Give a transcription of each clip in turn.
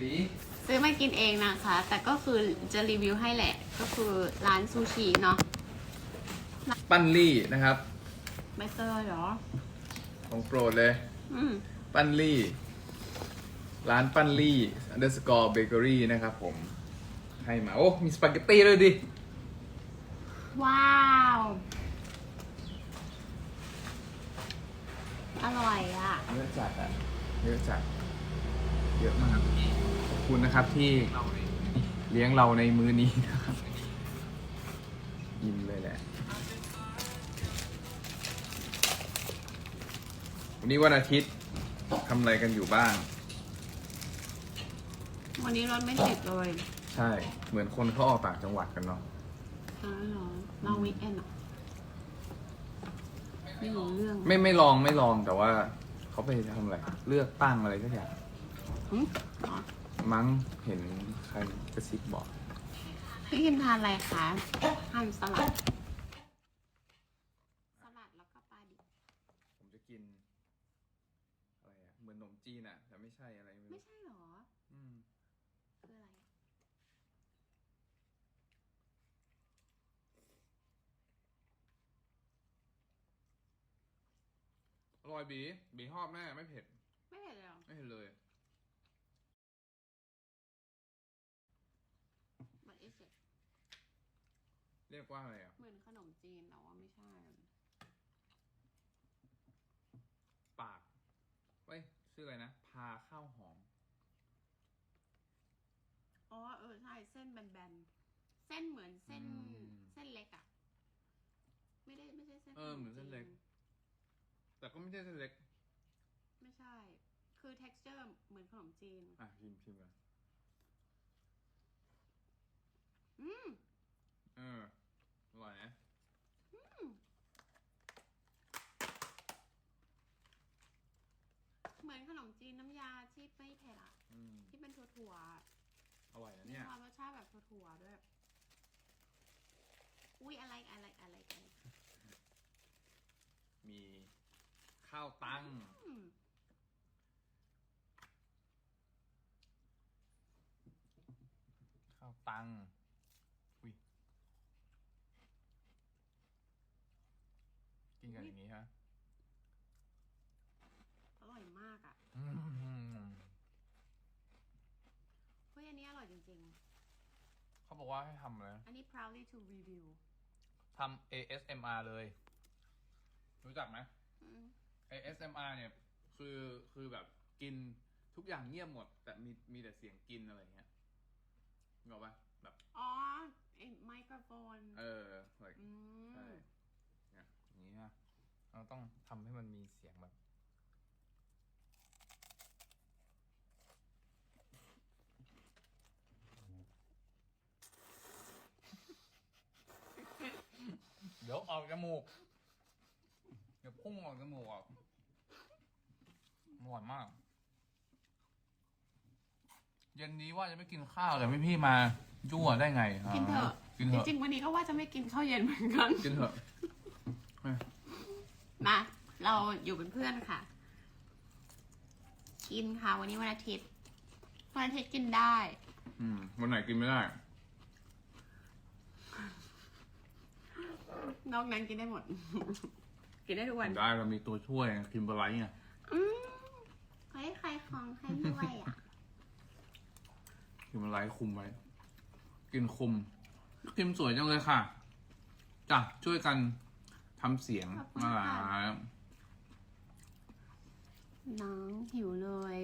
บีซื้อมากินเองนะคะ แต่ก็คือจะรีวิวให้แหละ ก็คือร้านซูชิเนาะปั้นลี่นะครับ ไม่เซอร์เหรอ ของโปรดเลย อืม ปั้นลี่ ร้านปั้นลี่ underscore bakery นะครับผม ให้มา โอ้ มีสปาเกตตี้ด้วยดิ ว้าว อร่อยอะ เยอะจัดอะ เยอะจัด เยอะมากขอบ คุณนะครับที่เลี้ยงเราในมื้อนี้นะครับยิ้มเลยแหละ วันนี้วันอาทิตย์ทำอะไรกันอยู่บ้าง วันนี้รถไม่ติดเลยใช่ เหมือนคนเขาออกต่างจังหวัดกันเนาะอ๋อเหรอลองวีคเอนด์เหรอไม่รู้เรื่องไม่ไม่ลองไม่ลองแต่ว่าเขาไปทำอะไร เลือกตั้งอะไรสักอย่าง หึอ๋อ มั้งเห็นใครกระซิบบอก พี่กินทานอะไรคะทานสลัด สลัดแล้วก็ปลาดิบ ผมจะกิน อะไรอะเหมือนขนมจีนอะแต่ไม่ใช่อะไรไม่ไม่รู้ใช่เหรอ อืมคืออะไร อร่อยบีบีชอบแน่ไม่เผ็ด ไม่เห็นเลยเหรอไม่เผ็ดเลย What is it เรียกว่าอะไรอะเหมือนขนมจีนแต่ว่าไม่ใช่ ปากเว้ยชื่ออะไรนะ พาข้าวหอม อ๋อเออใช่เส้นแบนๆ เส้นเหมือนเส้นอืม เส้นเล็กอะไม่ได้ไม่ใช่เส้นเออเหมือนเส้นเล็กจีแต่ก็ไม่ใช่เส้นเล็ก ไม่ใช่ คือ texture เหมือนขนมจีน อะชิมชิมกันอืมเอออ ร่อยนะเหมือนขนมจีนน้ำยาที่ไม่เผ็ดอะอืมที่เป็นถั่วๆอะอร่อยนะมีเนี่ย ความรสชาติแบบถั่วๆด้วย อุ้ยอะไรอะไรอะไรอะไรมีข้าวตัง อืมข้าวตังอุ้ยกินกันอย่างนี้ฮะ อร่อยมากอะ อืม เฮ้ยอันนี้อร่อย จริง เขาบอกว่าให้ทำอะไรนะๆอันนี้ proudly to review ทำ ASMR เลย รู้จักไหม อืม ASMR เนี่ย คือคือแบบกินทุกอย่างเงียบหมด แต่มีมีแต่เสียงกินอะไรอย่างเงี้ยนึกออกปะแบบ อ๋อไอ้ไมโครโฟน เออ like อืม ใช่เนี่ยอย่างนี้นะเราต้องทำให้มันมีเสียงแบบ เดี๋ยวออกจ มูก เดี๋ยวพุ่งออกจมูกออกอร่อยมาก เย็นนี้ว่าจะไม่กินข้าวแต่พี่พี่ๆมายั่วได้ไงกินเถอะกินเถจอะ ริงๆวันนี้ก็ว่าจะไม่กินข้าวเย็นเหมือนกัน กินเถอะ มา เราอยู่เป็นเพื่อนค่ะ กินค่ะ วันนี้วันอาทิตย์ วันอาทิตย์กินได้ อืมวันไหนกินไม่ได้ นอกนั้นกินได้หมด กินได้ทุกวันได้เรามีตัวช่วยคิมเบอร์ไลท์ไงอืมเฮ้ยใครของใครด้วยอะคิมเบอร์ไลท์คุมไว้ กินคุมคิมสวยจังเลยค่ะจ้ะช่วยกันทำเสียงขอบคุณมาค่ะลาน้องหิวเลย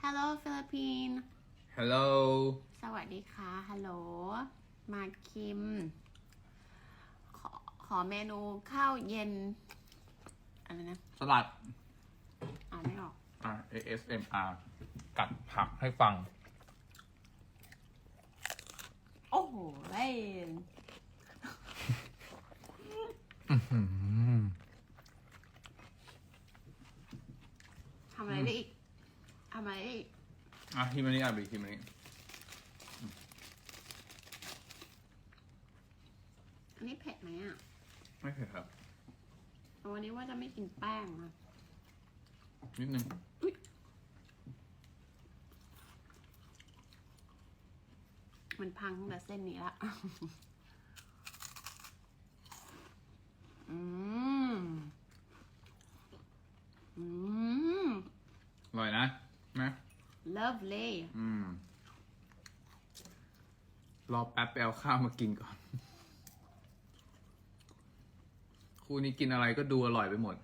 Hello ฟิลิปปินส์ฮัลโหลสวัสดีค่ะ ฮัลโหล มาคิมข อขอเมนูข้าวเย็นอะไรนะสลัดอ่านไม่ออกอะ ASMR กัดผักให้ฟัง โอ้โหเว้ยอืมทำอะไรได้อีกทำอะไรได้อีกอะทีมันนี้อะบีทีมันนี้อันนี้เผ็ดไหมอะ ไม่เผ็ดครับ วันนี้ว่าจะไม่กินแป้งนะนิดนึงมันพังตั้งแต่เส้นนี้ละอืม อืม อร่อยนะนะ lovely อืม รอแป๊บไปเอาข้าวมากินก่อน คู่นี้กินอะไรก็ดูอร่อยไปหมด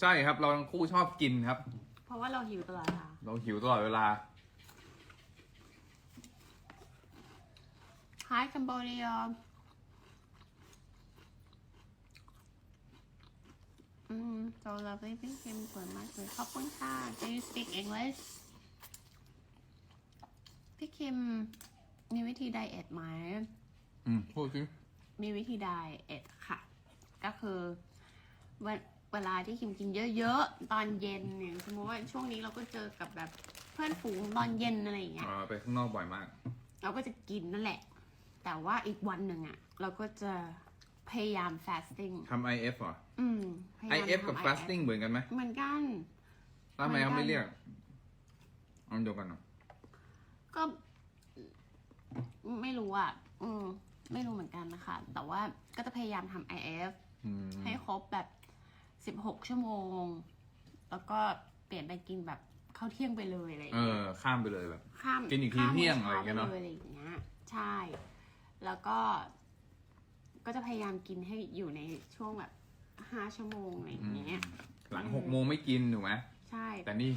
ใช่ครับ เราทั้งคู่ชอบกินครับ เพราะว่าเราหิวตลอดค่ะ เราหิวตลอดเวลา Hi Cambodia อืม so lovely พี่คิมสวยมากเลยขอบคุณค่ะ Do you speak English พี่คิมมีวิธีไดเอทไหม อืมพูดสิมีวิธีไดเอทค่ะ ก็คือ เวเวลาที่คิมกินเยอะๆ ตอนเย็นเนี่ยสมมติว่าช่วงนี้เราก็เจอกับแบบเพื่อนฝูงตอนเย็นอะไรอย่างเงี้ย อ่าไปข้างนอกบ่อยมาก เราก็จะกินนั่นแหละ แต่ว่าอีกวันหนึ่งอะเราก็จะพยายาม fasting ทำ IF เหรอ อืมพยายาม IF กับ ทำ fasting เหมือนกันไหมเหมือนกัน แล้วทำไมเขาเหมืไม่อนกันเรียกเอาเดียวกันเหรอก็ไม่รู้อะอืม ไม่รู้เหมือนกันนะคะ แต่ว่าก็จะพยายามทำ IF อืมให้ครบแบบ สิบหกชั่วโมง แล้วก็เปลี่ยนไปกินแบบข้าวเที่ยงไปเลยอะไรอย่างเอเงี้ยอข้ามไปเลยแบบ ข้ามกินอีกทีข้ามเที่ยงมื้อะไรอย่างเงี้ยเนอะช้อะไรอย่างเงี้ยใช่ แล้วก็ ก็จะพยายามกินให้อยู่ในช่วงแบบห้าชั่วโมงอะไรอย่างเงี้ย หลังหกโมงไม่กินถูกไหมใช่ แต่นี่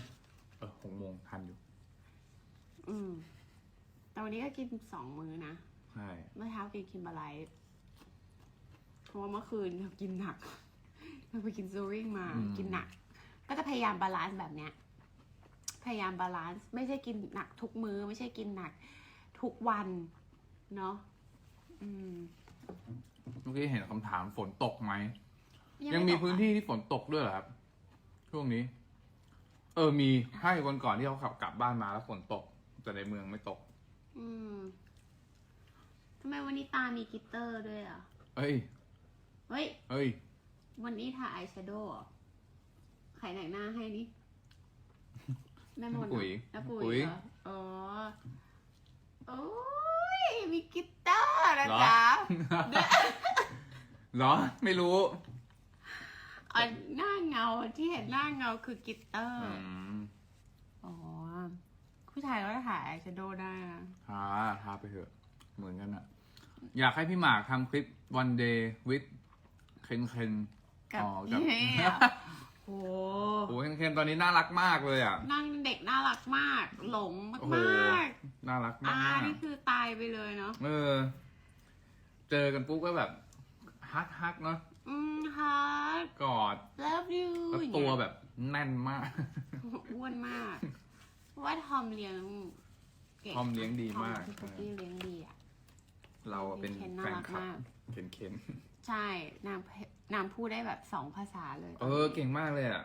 เออหกโมงทันอยู่ อืม แต่วันนี้ก็กินสองมื้อนะ ใช่ เมื่อเช้ากินคิมบาไลท์เพราะว่าเมื่อคืนเรากินหนัก เราไปกินซูริงมากินหนัก ก็จะพยายามบาลานซ์แบบเนี้ย พยายามบาลานซ์ไม่ใช่กินหนักทุกมื้อไม่ใช่กินหนักทุกวันเนาะอืมเมื่อกี้เห็นคำถามฝนตกไหม ยังมีไตกพื้นที่ที่ฝนตกด้วยเหรอครับ ช่วงนี้ เออมีให้วันก่อนที่เขาขับกลับบ้านมาแล้วฝนตก แต่ในเมืองไม่ตก อืมทำไมวันนี้ตามีกลิตเตอร์ด้วยอะเอ้ย เฮ้ย เอ้ย วันนี้ทาอายแชโดว์เหรอใครแต่งหน้าให้นี่ แม่มนต์เหรอปุ๋ยน้าปุ๋ปุ๋ยยเหรออ๋อ โอ้ย มีกีตาร์นะเหรอจ๊ะเหรอ ไม่รู้อันหน้าเงาที่เห็นหน้าเงาคือกีตาร์อืมอ๋อ ผู้ชายก็ถ่ายอายแชโดว์ได้นะพาพาไปเถอะ เหมือนกันอะอยากให้พี่หมากทำคลิป one day with เคนเคน กับอ๋อกับ เนี่ยโอ้โอ้เคนเคนตอนนี้น่ารักมากเลยอะ นั่งเด็กน่ารักมาก หลงโอ้โห มากน่ารักๆอามาก นี่คือตายไปเลยเนาะเออ เจอกันปุ๊บก็แบบฮักฮักเนาะอืมฮักกอด love you แล้วตัวแบบแน่นมาก อ้วนมากเพราะว่าทอมเลี้ยงเก่งทอมเลี้ยงดีมาก ทอพี่ปุ๊กกี้เลี้ยงดีอะเราอะเป็นเคนน่าแฟนรักคลับมากเคนเคน ใช่นางเพนางพูดได้แบบสองภาษาเลย เออ เก่งมากเลยอะ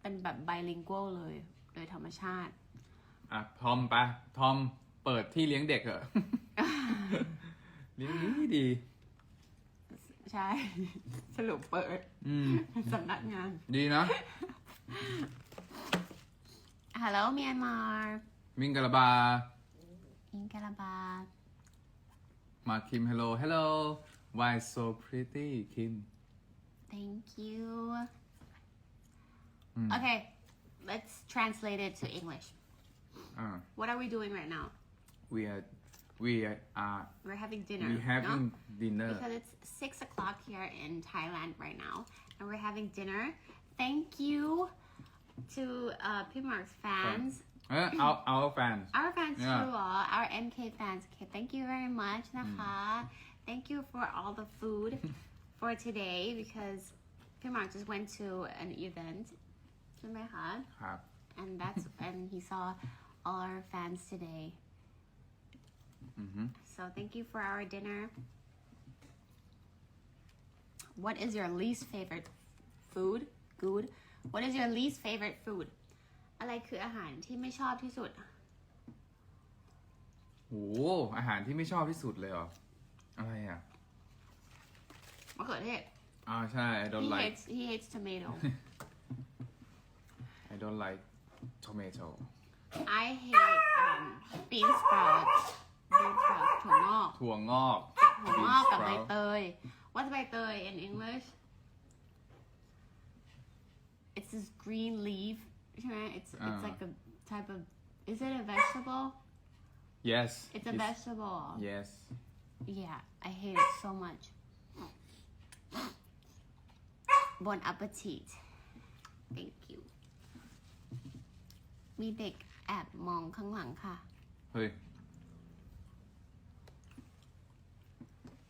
เป็นแบบ bilingual เลย โดยธรรมชาติ อะ ทอมไปทอมเปิดที่เลี้ยงเด็กเหอะเลี้ยงดีดี ใช่ สรุปเปิดอืมสำนักงาน ดีนะฮัลโหลเมียนมามิงกะลาบาอิงกาลาบา มาคิม hello hello why so pretty คิม thank you อืม okay let's translate it to English อ่า what are we doing right now we are we are we're having dinner we having no? dinner because it's six o'clock here in Thailand right now, and we're having dinner. Thank you to uh, Pimark's fans, เออ our our fans our fans Yeah. too, uh, our MK fans. Okay, thank you very much, Naha. Thank you for all the food for today because Pimark just went to an event, ใช่ไหมคะ ครับ and that's and he saw all our fans today. อือฮึ So thank you for our dinner. What is your least favorite food? Good. What is your least favorite food? อะไรคืออาหารที่ไม่ชอบที่สุด โหอาหารที่ไม่ชอบที่สุดเลยเหรอ อะไรอ่ะ มะเขือเทศ อ่าใช่ I He don't like hates he hates tomato. I don't like tomato I hate um, bean sprouts. bean sprouts ถั่วงอก ถั่วงอก ถั่วงอกกับใบ Bean sprout เตย What's ใบเตย in English It's this green leaf ใช่ไหม It's it's อ่า like a type of Is it a vegetable yes It's a vegetable yes Yeah I hate it so much Bon appetit Thank you มีเด็กแอบมองข้างหลังค่ะ เฮ้ย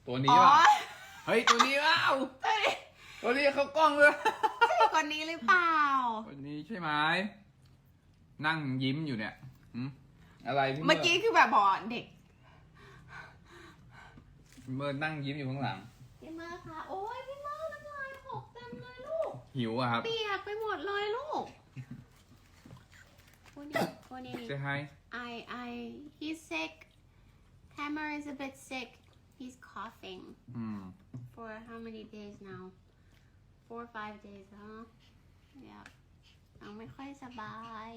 ตัวนี้อ๋อ ป่ะเฮ้ย ตัวนี้เปล่าเฮ้ยตัวนี้เขากล้องเลย ใช่คนนี้หรือเปล่า ตัวนี้ใช่ไหม นั่งยิ้มอยู่เนี่ยหืมอะไรพี่เมื่อกี้คือแบบบอกเด็กพี่ เมิร์ดนั่งยิ้มอยู่ข้างหลัง พี่เมอร์คะโอ้ยพี่เมอร์น้ำลายหกเต็มเลยลูก หิวอะครับ เปียกไปหมดเลยลูกคนนี้คนนี้ say hi I I he's sick Hammer is a bit sick he's coughing อืม for how many days now four or five days huh yeah เอาไม่ค่อยสบาย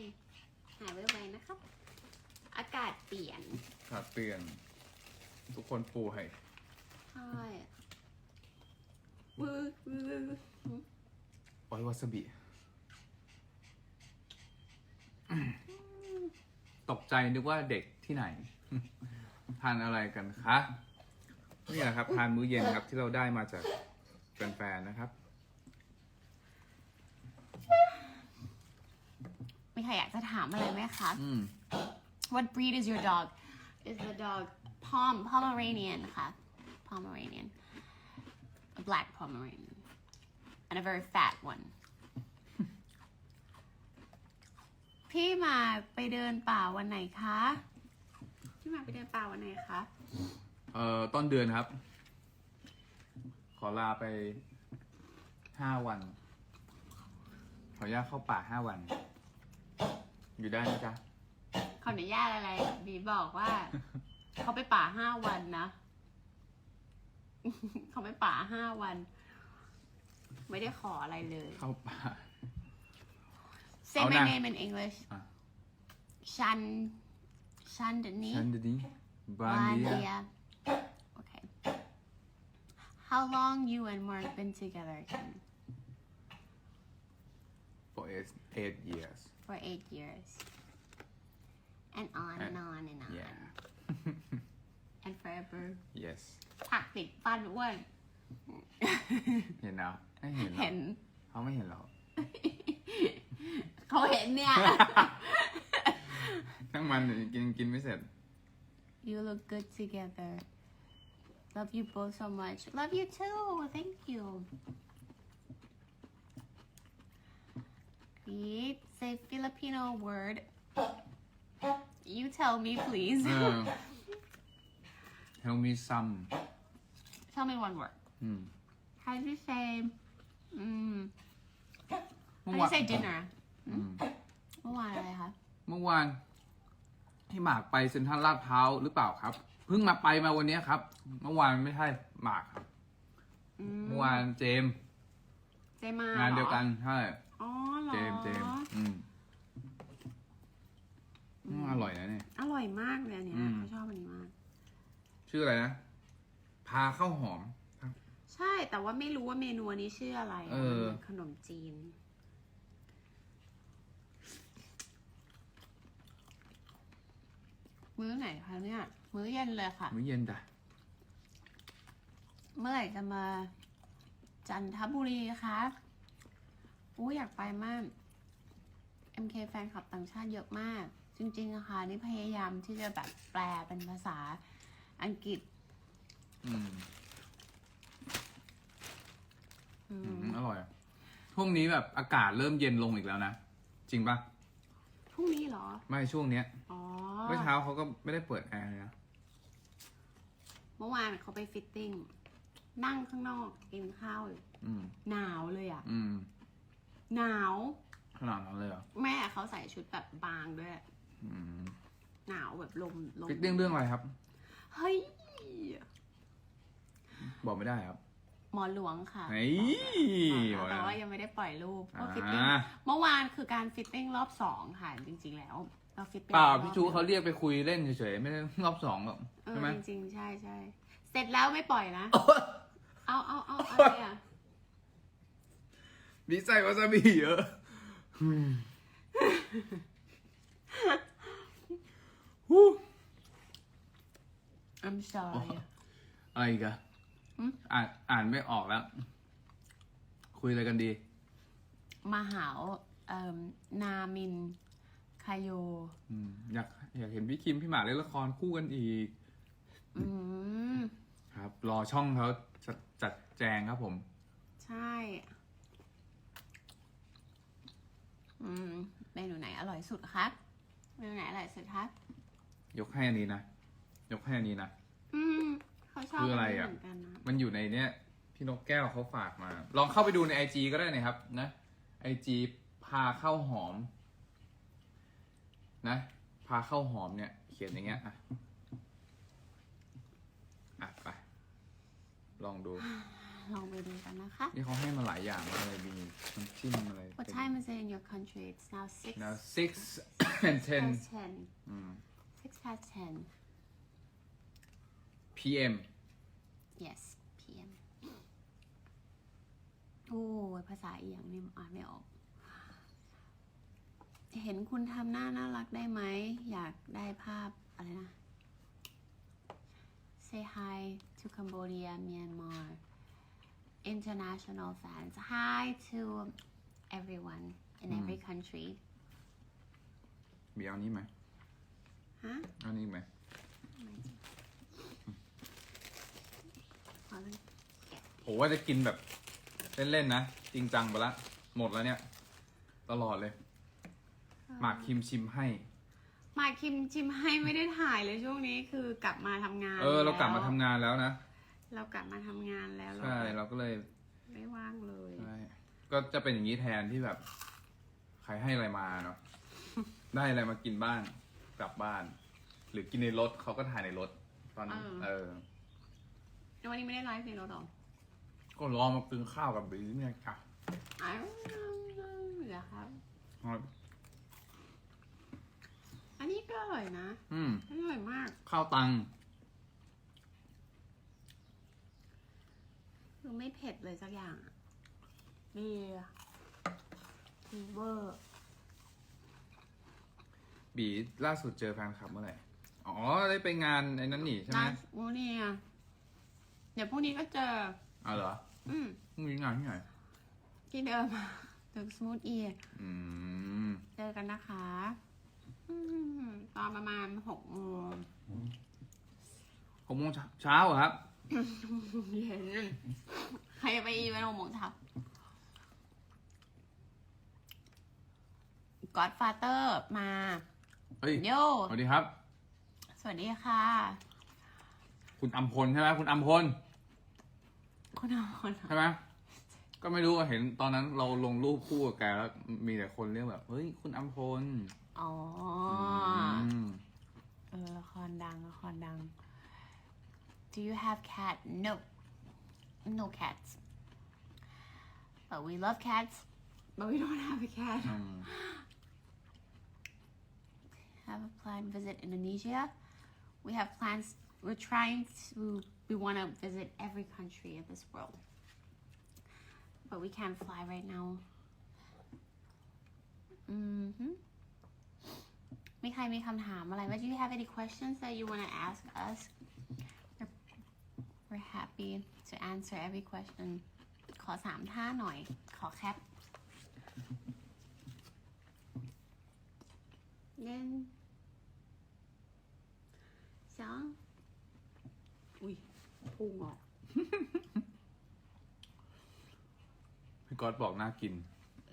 หายไวๆนะครับ อากาศเปลี่ยน ขาดเปลี่ยนทุกคนป่วย ใช่วือวือโอ้ยวาซาบิตกใจนึกว่าเด็กที่ไหน ทานอะไรกันคะนี่แหละครับ ทานมื้อเย็นครับที่เราได้มาจากแฟนๆนะครับ มีใครอยากจะถามอะไรไหมคะ อืม What breed is your dog? Is the dog Pom Pomeranian ค่ะ Pomeranian a black Pomeranian and a very fat one พี่มาไปเดินป่าวันไหนคะ พี่มาไปเดินป่าวันไหนคะ เอ่อต้นเดือนครับ ขอลาไปห้าวัน ขออนุญาตเข้าป่าห้าวัน อยู่ได้ไหมจ๊ะ ขออนุญาตอะไรบีบอกว่า เขาไปป่าห้าวันนะ เขาไปป่าห้าวัน ไม่ได้ขออะไรเลย เข้าป่า Say เอา my นะ name in English อะ ชันชันเดนีชันดีบานเดีย Okay. How long you and Mark been together again? for eight, eight years For eight years. And on and on and on. yeah And forever. yes ถักติดฟันอ้วน เห็นแล้วไม่เห็นหรอ เห็น เขาไม่เห็นหรอก เขาเห็นเนี่ย ทั้งมันกินกินไม่เสร็จ You look good together. Love you both so much. Love you too. Thank you. Pete, say Filipino word. You tell me, please. เออ Tell me some tell me one word. อืม How do you say? Mm, เมื่อ how do วา you น say dinner? อืมเมื่อวานอะไรคะเมื่อวานที่หมากไปเซ็นทรัลลาดพร้าวหรือเปล่าครับเพิ่งมาไปมาวันเนี้ยครับ เมื่อวานไม่ใช่หมากครับอืเมื่อวานเจมส์เจมางานเดียวกันหรอใช่อ๋อเหรอเจมส์เจมส์อืมอืมอร่อยนะเนี่ย อร่อยมากเลยอันเนี่ยอืม เขาชอบอันนี้มาก ชื่ออะไรนะ พาข้าวหอม ใช่ แต่ว่าไม่รู้ว่าเมนูอันนี้ชื่ออะไรอะเออ มันเป็นขนมจีน มื้อไหนคะเนี่ย มื้อเย็นเลยค่ะ มื้อเย็นจ้ะเมื่อไหร่จะมา จันทบุรีคะอู้อยากไปมาก MK แฟนคลับต่างชาติเยอะมาก จริงๆอะค่ะนี่พยายามที่จะแบบแปลเป็นภาษา อังกฤษ อืมอือืมมอร่อยอะช่วงนี้แบบอากาศเริ่มเย็นลงอีกแล้วนะ จริงปะพรุ่งนี้เหรอ ไม่ช่วงเนี้ยอ๋อ เมื่อเช้าเขาก็ไม่ได้เปิดแอร์เลยนะเมื่อวานเขาไปฟิตติ้ง นั่งข้างนอกกินข้าวอยู่อืม หนาวเลยอะ อืม หนาว ขนาดนั้นเลยเหรอแม่เขาใส่ชุดแบบบางด้วย อืมหนาวแบบลมลมฟิตติ้งเรื่องอะไรครับ เฮ้ย บอกไม่ได้ครับ หมอหลวงค่ะเฮ้ยบอกบอกแล้วแต่แล้วว่ายังไม่ได้ปล่อยรูปก็อ่าฟิตติ้งเมื่อวานคือการฟิตติ้งรอบสองค่ะจริง ๆ แล้วเราฟิตไปเปล่าหลยรอบพี่ชูเขาเรียกไปคุยเล่นเฉยๆไม่ได้รอบสองหรอกเออใช่ไหมจริงๆใช่ใช่เสร็จแล้วไม่ปล่อยนะ เอาเอาเอาอะไรอะ มีใส่วาซาบิเยอะฮู้ I'm sorry อะไรอีกอะหืมอ่านอ่านไม่ออกแล้ว คุยอะไรกันดีมหาวเอ่มนามินคาโยอืมอยากอยากเห็นพี่คิมพี่หมากเล่นละครคู่กันอีกอืมครับ รอช่องเขาจัดจัดแจงครับผม ใช่อืมเมนูไหนอร่อยสุดครับเมนูไหนอร่อยสุดครับยกให้อันนี้นะ ยกให้อันนี้นะ อืมเขาชอบคืออะไรนนี้อะเหมือนกันนะมันอยู่ในเนี้ยพี่นกแก้วเขาฝากมา ลองเข้าไปดูในไอจีก็ได้นะครับ นะไอจีพาเข้าหอม นะ พาเข้าหอมเนี่ย เขียนอย่างเงี้ย อะอะไป ลองดู ลองไปดูกันนะคะ นี่เขาให้มาหลายอย่างอะไรมีน้ำจิ้มอะไร What time is it in your country It's now six now six and ten past ten อืม six past ten PM yes PM โอ้ยภาษาเอียงนี่อ่านไม่ออก เห็นคุณทำหน้าน่ารักได้ไหม อยากได้ภาพอะไรนะ Say hi to Cambodia Myanmar international fans hi to everyone in every country มีเอานี้ไหมฮะเอานี้ไหมขอเลย ผมว่าจะกินแบบ เล่นๆนะ จริงจังไปละ หมดแล้วเนี่ย ตลอดเลย หมากคิมชิมให้ หมากคิมชิมให้ไม่ได้ถ่ายเลยช่วงนี้คือกลับมาทำงานเออ เรากลับมาแวทำงานแล้วนะ เรากลับมาทำงานแล้วใช่เราก็เลย ไม่ว่างเลยใช่ก็จะเป็นอย่างนี้แทนที่แบบ ใครให้อะไรมาเนาะได้อะไรมากินบ้างกลับบ้าน หรือกินในรถเขาก็ถ่ายในรถตอนนั้นเออ วันนี้ไม่ได้ไลฟ์ในรถหรอก็รอมากินข้าวกับบีเนี่ยค่ะอ้าวเหรอครับ อันนี้ก็อร่อยนะอืม อร่อยมากข้าวตัง คือไม่เผ็ดเลยสักอย่างอะดีอะดีเวอร์บีล่าสุดเจอแฟนคลับเมื่อไหร่ อ๋อ ได้ไปงานไอ้นั้นนี่ใช่ไหมนะโอ้นี่อะ เดี๋ยวพรุ่งนี้ก็เจออ๋อเหรออืมพรุ่งนี้งานที่ไหน ที่เดิมตึกสมูทอีอืม เจอกันนะคะ อืมตอนประมาณหกโมงหกโมงเช้าเหรอครับ เย็นใครจะไปอีเวนต์หกโมงเช้า Godfather มา เฮ้ย โย สวัสดีครับ สวัสดีค่ะ คุณอัมพลใช่ไหมคุณอัมพลคุณอาคนใช่ไหมก็ไม่รู้อะเห็นตอนนั้นเราลงรูปคู่กับแกแล้ว มีแต่คนเรียกแบบเฮ้ยคุณอัมพลอ๋อม เออละครดังละครดัง Do you have cat No no cats but we love cats but we don't have a cat อืม have a planned visit Indonesia. We have plans. We're trying to. We want to visit every country of this world, but we can't fly right now. Mm-hmm. มีใครมีคำถามอะไรไหม Do you have any questions that you want to ask us? We're, we're happy to answer every question. ขอสามท่าหน่อย ขอแคปหนึ่งสองอุ้ย พุ่งออก พี่ก๊อตบอกน่ากิน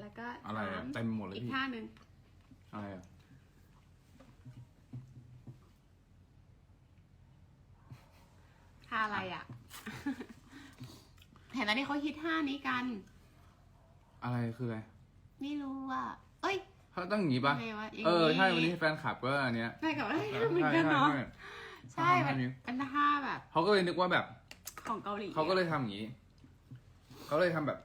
แล้วก็อะไรอะสามเต็มหมดเลยอีกพี่ท่าหนึ่งอะไรอะ ท่าอะไรอะ เห็นตอนนี้เขาฮิตท่านี้กัน อะไรคืออะไรไม่รู้ว่า เอ้ย เขาต้องอย่างนี้ปะยังไงวะอย่างนี้ เออใช่วันนี้แฟนคลับก็อันเนี้ยใช่กับเอ้ยใช่เหมือนใช่กันเนาะ ใช่ใช่เขาทำท่านี้เป็นท่าแบบ เขาก็เลยนึกว่าแบบ ของเกาหลีเขาก็เลยทำอย่างนี้ เขาเลยทำแบบ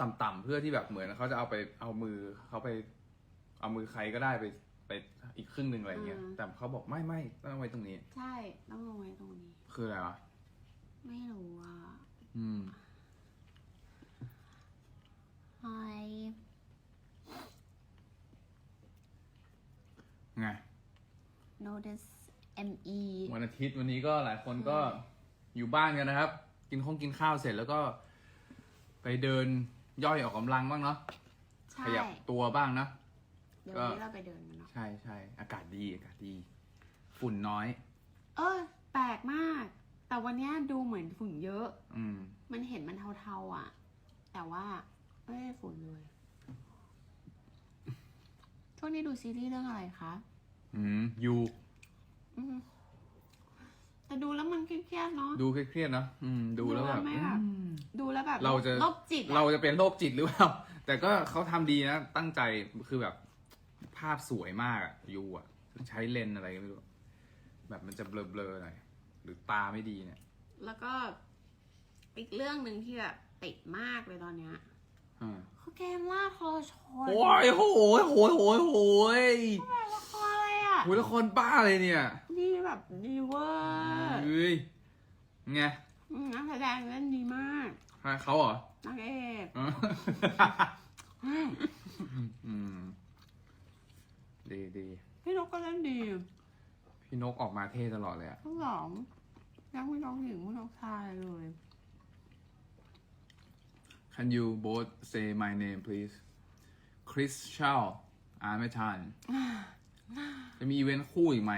ต่ำๆเพื่อที่แบบเหมือนเขาจะเอาไปเอามือเขาไป เอามือใครก็ได้ไปไปอีกครึ่งหนึ่งอะไรเงี้ย อืม แต่เขาบอกไม่ไม่ต้องเอาไว้ตรงนี้ ใช่ต้องลงไว้ตรงนี้ คืออะไรวะ ไม่รู้อะอืม Hi ไง notice ME วันอาทิตย์วันนี้ก็หลายคนก็ อยู่บ้านกันนะครับ กินข้องกินข้าวเสร็จแล้วก็ ไปเดินย่อยออกกำลังบ้างเนาะใช่ ขยับตัวบ้างนะ เดี๋ยววันนี้เราไปเดินกันเนาะ ใช่ใช่อากาศดีอากาศดี ฝุ่นน้อย เออ แปลกมาก แต่วันเนี้ยดูเหมือนฝุ่นเยอะ อืม มันเห็นมันเทาๆอะ แต่ว่าไม่ได้ฝุ่นเลย ช่วงนี้ดูซีรีส์เรื่องอะไรคะ อืมอยู่ อืม แต่ดูแล้วมันเครียดๆเนาะ ดูเครียดๆนะอืมดูแล้วแบบดูแล้วไม่แบบอืม ดูแล้วแบบเราจะ โรคจิตอะเราจะเป็นโรคจิตหรือเปล่า แต่ก็เขาทำดีนะ ตั้งใจคือแบบ ภาพสวยมากอะยูอะใช้เลนส์อะไรก็ไม่รู้ แบบมันจะเบลอๆหน่อยหรือตาไม่ดีเนี่ยแล้วก็ อีกเรื่องหนึ่งที่แบบติดมากเลยตอนเนี้ยอ่าคือเกมล่าคอชนโอ้ยโหยโหยโหยโหย โหยละครบ้าเลยเนี่ยดีแบบดีเวอร์เฮ้ยไงอืมนักแสดงเล่นดีมากเขาเหรอนักเอกอ๋ออืมดีดีพี่นกก็เล่นดีพี่นกออกมาเท่ตลอดเลยอะทั้งสองทั้งพี่นกหญิงพี่นกชายเลย Can you both say my name please Chris Chow อ่านไม่ทัน จะมีอีเวนต์คู่อีกไหม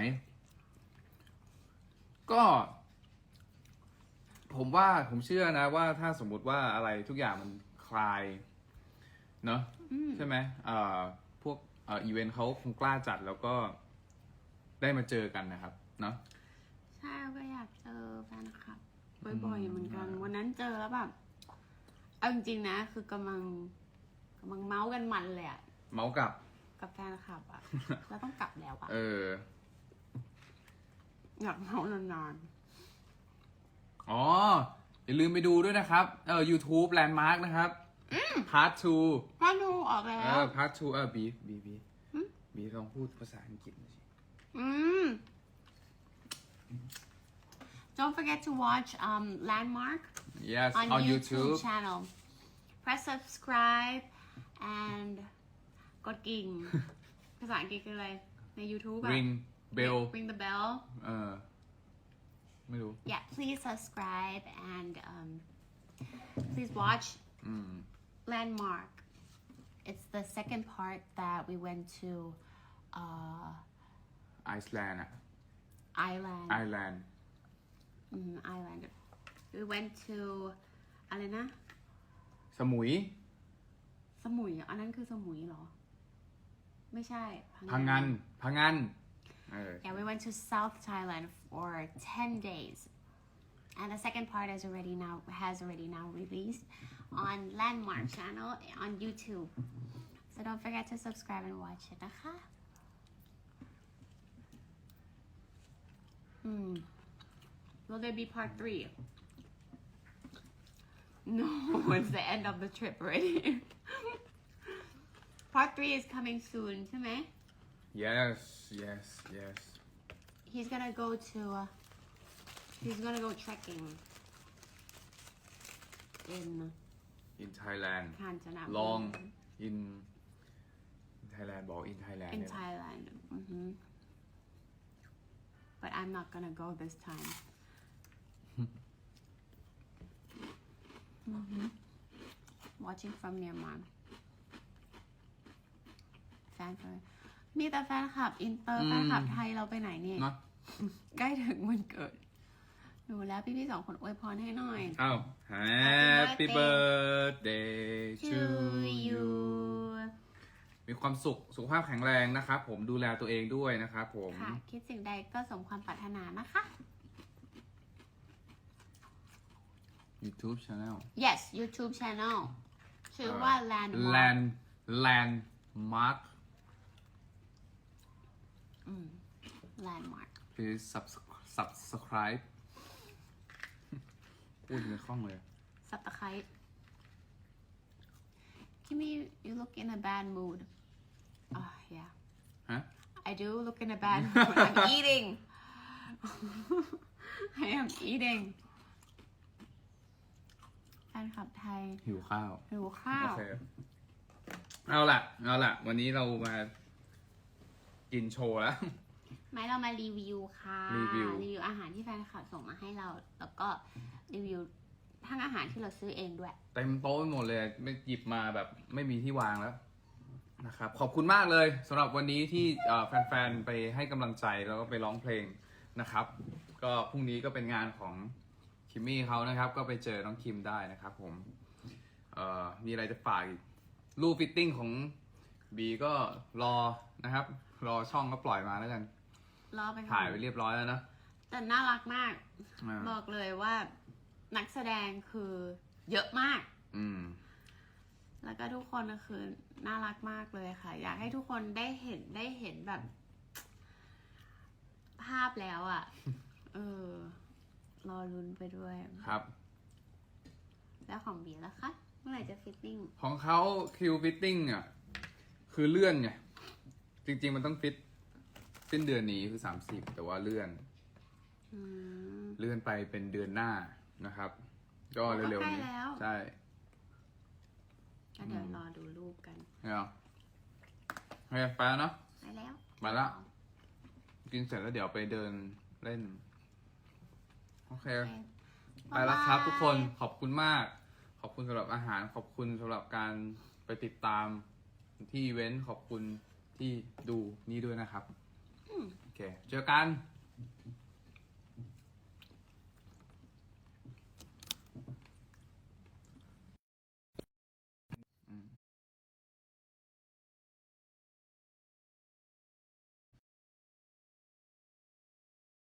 ก็ ผมว่าผมเชื่อนะว่าถ้าสมมุติว่าอะไรทุกอย่างมันคลาย เนอะอืมใช่ไหมเอ่อพวกเอ่ออีเวนต์เขาคงกล้าจัดแล้วก็ได้มาเจอกันนะครับ เนอะใช่ก็อยากเจอแฟนคลับบ่อยๆเหมือนกัน วันนั้นเจอแล้วแบบเอาจริงๆนะ คือกำลังกำลังเมาส์กันมันเลยอะเมาส์กับ กับแฟนคลับอะแล้วต้องกลับแล้วอะเออ อยากเมาส์นานอ๋อ อย่าลืมไปดูด้วยนะครับ เออ YouTube Landmark นะครับ Part 2ๆพ่อดูออกแล้เอวอ Part 2เออ บีบีบีอืม บีลองพูดภาษาอังกฤษหน่อยสิ อืม Don't forget to watch um, Landmark yes on, on YouTube, YouTube channel. Press subscribe and กดกิ่ง ภาษาอังกฤษคืออะไร ใน YouTube อะ ring bell ring the bell เออไม่รู้ yeah please subscribe and um, please watch อืม Landmark it's the second part that we went to uh, ไอซ์แลนด์อะ Island ไอแลนด์อืม Island we went to อะไรนะ สมุย สมุยเหรออันนั้นคือสมุยเหรอ ไม่ใช่ พังงานพังงานเออ Yeah, we went to South Thailand for 10 days. And the second part is already now has already now released on Landmark channel on YouTube. So don't forget to subscribe and watch it.นะคะ Hmm. Will there be part three? No, it's the end of the trip already. Part three is coming soon, to me. Yes, yes, yes. He's gonna go to. Uh, he's gonna go trekking. In. In Thailand. Long in. in Thailand, long in Thailand. In Thailand. Mm-hmm. But I'm not gonna go this time. mm-hmm. Watching from near mom. แฟนคลับมีแต่แฟนคลับอินเตอร์อืม แฟนคลับไทยเราไปไหนเนี่ย เนาะใกล้ถึงวันเกิดหนูแล้วพี่ๆสองคนอวยพรให้หน่อย อ้าว Happy birthday to you มีความสุข สุขภาพแข็งแรงนะครับผมดูแลตัวเองด้วยนะครับผม ค่ะ คิดสิ่งใดก็สมความปรารถนานะคะ YouTube channel yes YouTube channel ชื่อว่า Landmark Land Landmark อืม Landmark please subs- subscribe พูดไม่คล่องเลย Subscribe Kimmy you look in a bad mood oh yeah ฮะ I do look in the bed when I'm eating I am eating แฟนคลับไทยหิวข้าว หิวข้าโอวเค เอาล่ะ เอาล่ะ วันนี้เรามา กินโชว์แล้ว ไม่เรามารีวิวค่ะ รีวิว รีวิวอาหารที่แฟนคลับส่งมาให้เรา แล้วก็รีวิวทั้งอาหารที่เราซื้อเองด้วย เต็มโต๊ะไปหมดเลย ไม่หยิบมาแบบไม่มีที่วางแล้วนะครับ ขอบคุณมากเลยสำหรับวันนี้ที่เอ่อแฟนๆ ไปให้กำลังใจแล้วก็ไปร้องเพลงนะครับ ก็พรุ่งนี้ก็เป็นงานของคิมมี่เขานะครับ ก็ไปเจอน้องคิมได้นะครับผม เอ่อ มีอะไรจะฝากอีกรูปฟิตติ้งของบีก็รอนะครับ รอช่องก็ปล่อยมาแล้วกัน รอไปก่อนถ่ายไปเรียบร้อยแล้วนะ แต่น่ารักมาก อ่าบอกเลยว่านักแสดงคือเยอะมาก อืม แล้วก็ทุกคนก็คือน่ารักมากเลยค่ะ อยากให้ทุกคนได้เห็นได้เห็นแบบ ภาพแล้วอะ่ะ เออ รอลุ้นไปด้วย ครับ แล้วของบีแล้วคะ เมื่อไหร่จะฟิตติ้ง ของเขาคิวฟิตติ้งอะ คือเลื่อนไง จริง ๆ มันต้องฟิตสิ้นเดือนนี้คือสามสิบแต่ว่าเลื่อน อืม เลื่อนไปเป็นเดือนหน้านะครับ ก็เร็วๆนี้ก็ใกล้แล้ว ใช่ก็เดี๋ยวรอดูรูปกันเนี่ยโอเคไปแล้วเนาะ ไปแล้วไปแล้วกินเสร็จแล้วเดี๋ยวไปเดินเล่น โอเคโอเคไปแล้วครับายายทุกคนขอบคุณมาก ขอบคุณสำหรับอาหาร ขอบคุณสำหรับการไปติดตามที่อีเวนต์ขอบคุณ ที่ดูนี่ด้วยนะครับอืมโอเค เจอกัน